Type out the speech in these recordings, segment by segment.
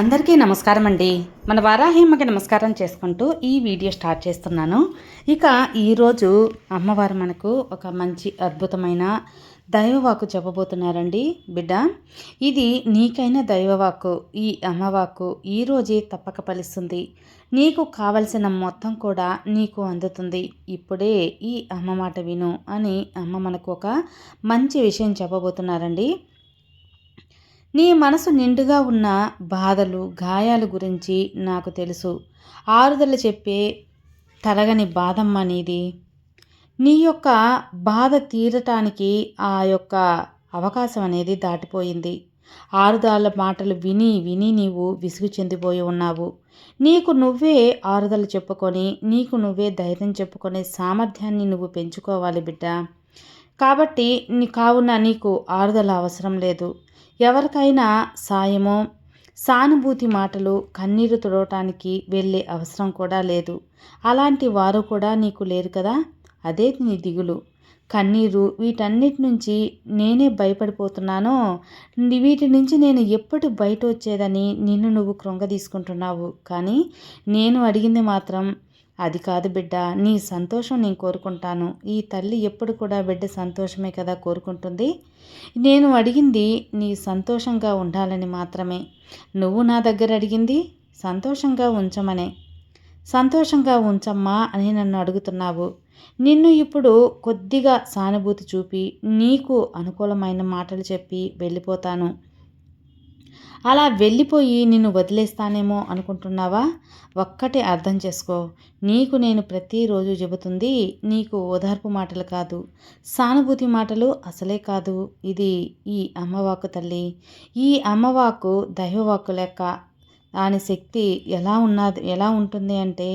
అందరికీ నమస్కారం అండి మన వారాహిమ్మకి నమస్కారం చేసుకుంటూ ఈ వీడియో స్టార్ట్ చేస్తున్నాను. ఇక ఈరోజు అమ్మవారు మనకు ఒక మంచి అద్భుతమైన దైవవాకు చెప్పబోతున్నారండి. బిడ్డ ఇది నీకైన దైవవాకు ఈ అమ్మవాకు ఈరోజే తప్పక ఫలిస్తుంది. నీకు కావలసిన మొత్తం కూడా నీకు అందుతుంది. ఇప్పుడే ఈ అమ్మ మాట విను అని అమ్మ మనకు ఒక మంచి విషయం చెప్పబోతున్నారండి. నీ మనసు నిండుగా ఉన్న బాధలు గాయాలు గురించి నాకు తెలుసు. ఆరుదల చెప్పే తరగని బాధమ్మ నీది. నీ యొక్క బాధ తీరటానికి ఆ యొక్క అవకాశం అనేది దాటిపోయింది. ఆరుదాల మాటలు విని విని నీవు విసుగు చెందిపోయి ఉన్నావు. నీకు నువ్వే ఆరుదలు చెప్పుకొని నీకు నువ్వే ధైర్యం చెప్పుకునే సామర్థ్యాన్ని నువ్వు పెంచుకోవాలి బిడ్డ. కాబట్టి నీ కావున నీకు ఆరుదల అవసరం లేదు. ఎవరికైనా సాయమో సానుభూతి మాటలు కన్నీరు తుడవటానికి వెళ్ళే అవసరం కూడా లేదు. అలాంటి వారు కూడా నీకు లేరు కదా? అదే నీ దిగులు. కన్నీరు వీటన్నిటి నుంచి నేనే భయపడిపోతున్నానో వీటి నుంచి నేను ఎప్పుడు బయట వచ్చేదని నిన్ను నువ్వు కృంగ తీసుకుంటున్నావు కానీ నేను అడిగింది మాత్రం అది కాదు బిడ్డ నీ సంతోషం నేను కోరుకుంటాను. ఈ తల్లి ఎప్పుడు కూడా బిడ్డ సంతోషమే కదా కోరుకుంటుంది? నేను అడిగింది నీ సంతోషంగా ఉండాలని మాత్రమే. నువ్వు నా దగ్గర అడిగింది సంతోషంగా ఉంచమనే. సంతోషంగా ఉంచమ్మా అని నన్ను అడుగుతున్నావు. నిన్ను ఇప్పుడు కొద్దిగా సానుభూతి చూపి నీకు అనుకూలమైన మాటలు చెప్పి వెళ్ళిపోతాను. అలా వెళ్ళిపోయి నిన్ను వదిలేస్తానేమో అనుకుంటున్నావా? ఒక్కటే అర్థం చేసుకో. నీకు నేను ప్రతిరోజు చెబుతుంది నీకు ఓదార్పు మాటలు కాదు. సానుభూతి మాటలు అసలే కాదు. ఇది ఈ అమ్మవాకు తల్లి. ఈ అమ్మవాకు దైవవాకు లెక్క దాని శక్తి ఎలా ఉన్నది ఎలా ఉంటుంది అంటే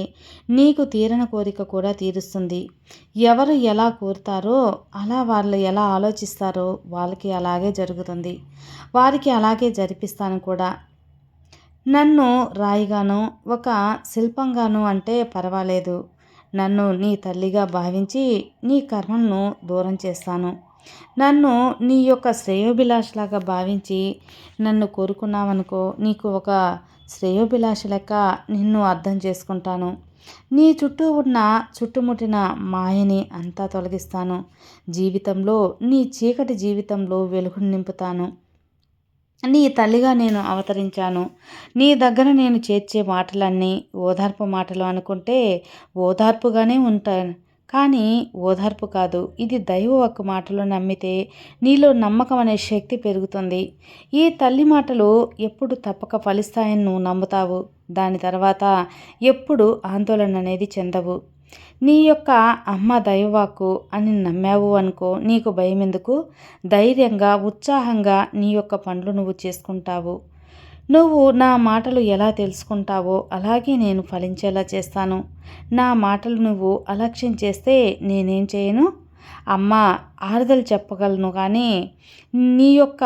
నీకు తీరని కోరిక కూడా తీరుస్తుంది. ఎవరు ఎలా కోరుతారో అలా వాళ్ళు ఎలా ఆలోచిస్తారో వాళ్ళకి అలాగే జరుగుతుంది. వారికి అలాగే జరిపిస్తాను కూడా. నన్ను రాయిగాను ఒక శిల్పంగాను అంటే పర్వాలేదు. నన్ను నీ తల్లిగా భావించి నీ కర్మలను దూరం చేస్తాను. నన్ను నీ యొక్క శ్రేయోభిలాషలాగా భావించి నన్ను కోరుకున్నావనుకో నీకు ఒక శ్రేయోభిలాష లెక్క నిన్ను అర్థం చేసుకుంటాను. నీ చుట్టూ ఉన్న చుట్టుముట్టిన మాయని అంతా తొలగిస్తాను. జీవితంలో నీ చీకటి జీవితంలో వెలుగును నింపుతాను. నీ తల్లిగా నేను అవతరించాను. నీ దగ్గర నేను చేర్చే మాటలన్నీ ఓదార్పు మాటలు అనుకుంటే ఓదార్పుగానే ఉంటాను కానీ ఓదార్పు కాదు. ఇది దైవ ఒక్క మాటలు నమ్మితే నీలో నమ్మకం అనే శక్తి పెరుగుతుంది. ఈ తల్లి మాటలు ఎప్పుడు తప్పక ఫలిస్తాయని నువ్వు నమ్ముతావు. దాని తర్వాత ఎప్పుడు ఆందోళన అనేది చెందవు. నీ యొక్క అమ్మ దైవవాకు అని నమ్మావు అనుకో నీకు భయం ఎందుకు ధైర్యంగా ఉత్సాహంగా నీ యొక్క పనులు నువ్వు చేసుకుంటావు. నువ్వు నా మాటలు ఎలా తెలుసుకుంటావో అలాగే నేను ఫలించేలా చేస్తాను. నా మాటలు నువ్వు అలక్ష్యం చేస్తే నేనేం చేయను? అమ్మ ఆరుదలు చెప్పగలను కానీ నీ యొక్క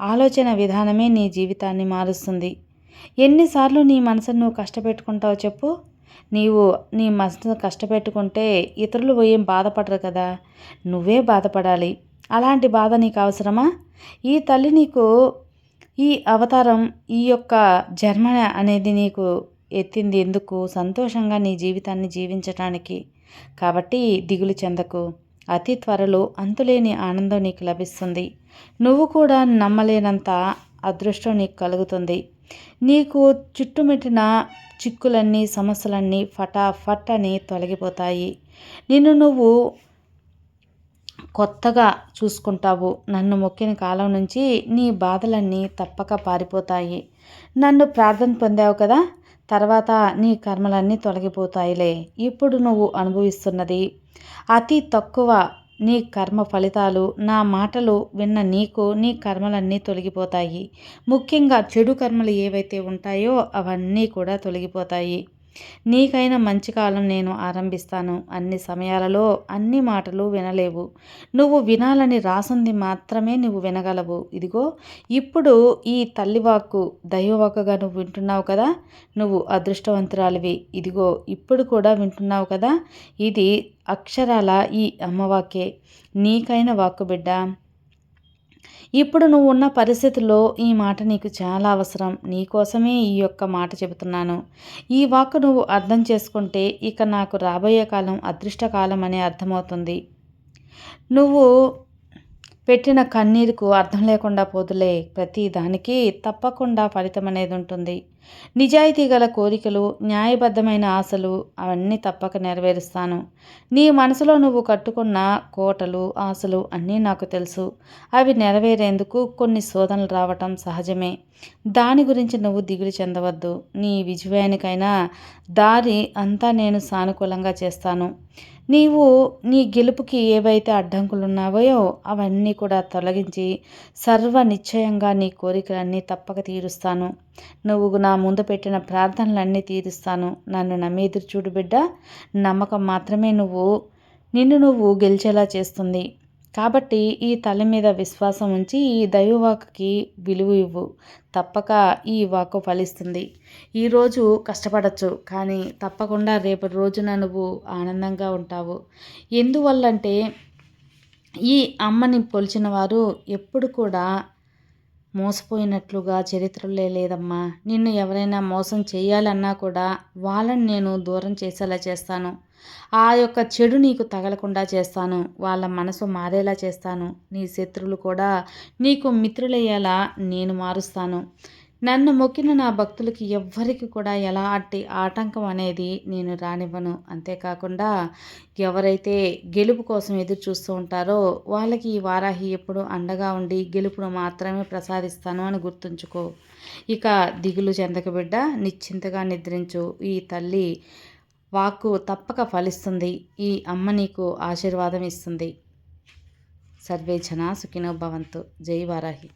ఆలోచన విధానమే నీ జీవితాన్ని మారుస్తుంది. ఎన్నిసార్లు నీ మనసును నువ్వు కష్టపెట్టుకుంటావు చెప్పు. నీవు నీ మనసును కష్టపెట్టుకుంటే ఇతరులు ఏం బాధపడరు కదా. నువ్వే బాధపడాలి. అలాంటి బాధ నీకు అవసరమా? ఈ తల్లి నీకు ఈ అవతారం ఈ యొక్క జన్మ అనేది నీకు ఎత్తింది ఎందుకు? సంతోషంగా నీ జీవితాన్ని జీవించటానికి. కాబట్టి దిగులు చెందకు. అతి త్వరలో అంతులేని ఆనందం నీకు లభిస్తుంది. నువ్వు కూడా నమ్మలేనంత అదృష్టం నీకు కలుగుతుంది. నీకు చుట్టుమిట్టిన చిక్కులన్నీ సమస్యలన్నీ ఫటాఫట్ అని తొలగిపోతాయి. నిన్ను నువ్వు కొత్తగా చూసుకుంటావు. నన్ను మొక్కిన కాలం నుంచి నీ బాధలన్నీ తప్పక పారిపోతాయి. నన్ను ప్రార్థన పొందావు కదా? తర్వాత నీ కర్మలన్నీ తొలగిపోతాయిలే. ఇప్పుడు నువ్వు అనుభవిస్తున్నది అతి తక్కువ నీ కర్మ ఫలితాలు నా మాటలు విన్న నీకు నీ కర్మలన్నీ తొలగిపోతాయి. ముఖ్యంగా చెడు కర్మలు ఏవైతే ఉంటాయో అవన్నీ కూడా తొలగిపోతాయి. నీకైనా మంచి కాలం నేను ఆరంభిస్తాను. అన్ని సమయాలలో అన్ని మాటలు వినలేవు. నువ్వు వినాలని రాసుంది మాత్రమే నువ్వు వినగలవు. ఇదిగో ఇప్పుడు ఈ తల్లివాక్కు దైవవాక్కుగా నువ్వు వింటున్నావు కదా? నువ్వు అదృష్టవంతురాలివి. ఇదిగో ఇప్పుడు కూడా వింటున్నావు కదా? ఇది అక్షరాల ఈ అమ్మవాకే నీకైన వాక్కు బిడ్డ ఇప్పుడు నువ్వు ఉన్న పరిస్థితుల్లో ఈ మాట నీకు చాలా అవసరం. నీకోసమే ఈ యొక్క మాట చెబుతున్నాను. ఈ వాక్ నువ్వు అర్థం చేసుకుంటే ఇక నాకు రాబోయే కాలం అదృష్టకాలం అని అర్థమవుతుంది. నువ్వు పెట్టిన కన్నీరుకు అర్థం లేకుండా పోదులే. ప్రతి దానికి తప్పకుండా ఫలితం అనేది ఉంటుంది. నిజాయితీ గల కోరికలు న్యాయబద్ధమైన ఆశలు అవన్నీ తప్పక నెరవేరుస్తాను. నీ మనసులో నువ్వు కట్టుకున్న కోటలు ఆశలు అన్నీ నాకు తెలుసు. అవి నెరవేరేందుకు కొన్ని శోధనలు రావటం సహజమే. దాని గురించి నువ్వు దిగులు చెందవద్దు. నీ విజయానికైనా దారి అంతా నేను సానుకూలంగా చేస్తాను. నీవు నీ గెలుపుకి ఏవైతే అడ్డంకులు ఉన్నావో అవన్నీ కూడా తొలగించి సర్వ నిశ్చయంగా నీ కోరికలన్నీ తప్పక తీరుస్తాను. నువ్వు నా ముందు పెట్టిన ప్రార్థనలన్నీ తీరుస్తాను. నన్ను నమ్మి ఎదురు చూడు బిడ్డ. నమ్మకం మాత్రమే నువ్వు నిన్ను నువ్వు గెలిచేలా చేస్తుంది. కాబట్టి ఈ తల మీద విశ్వాసం ఉంచి ఈ దైవవాకుకి విలువ ఇవ్వు. తప్పక ఈ వాకు ఫలిస్తుంది. ఈరోజు కష్టపడచ్చు కానీ తప్పకుండా రేపటి రోజున నువ్వు ఆనందంగా ఉంటావు. ఎందువల్లంటే ఈ అమ్మని పొలిచిన వారు ఎప్పుడు కూడా మోసపోయినట్లుగా చరిత్రలే లేదమ్మా. నిన్ను ఎవరైనా మోసం చేయాలన్నా కూడా వాళ్ళని నేను దూరం చేసేలా చేస్తాను. ఆ యొక్క చెడు నీకు తగలకుండా చేస్తాను. వాళ్ళ మనసు మారేలా చేస్తాను. నీ శత్రువులు కూడా నీకు మిత్రులయ్యేలా నేను మారుస్తాను. నన్ను మొక్కిన నా భక్తులకి ఎవ్వరికి కూడా ఎలాంటి ఆటంకం అనేది నేను రానివ్వను. అంతేకాకుండా ఎవరైతే గెలుపు కోసం ఎదురు చూస్తూ ఉంటారో వాళ్ళకి ఈ వారాహి ఎప్పుడు అండగా ఉండి గెలుపును మాత్రమే ప్రసాదిస్తాను అని గుర్తుంచుకో. ఇక దిగులు చెందక బిడ్డ నిశ్చింతగా నిద్రించు. ఈ తల్లి వాక్కు తప్పక ఫలిస్తుంది. ఈ అమ్మ నీకు ఆశీర్వాదం ఇస్తుంది. సర్వే జనా సుఖినో భవంతు. జై వారాహి.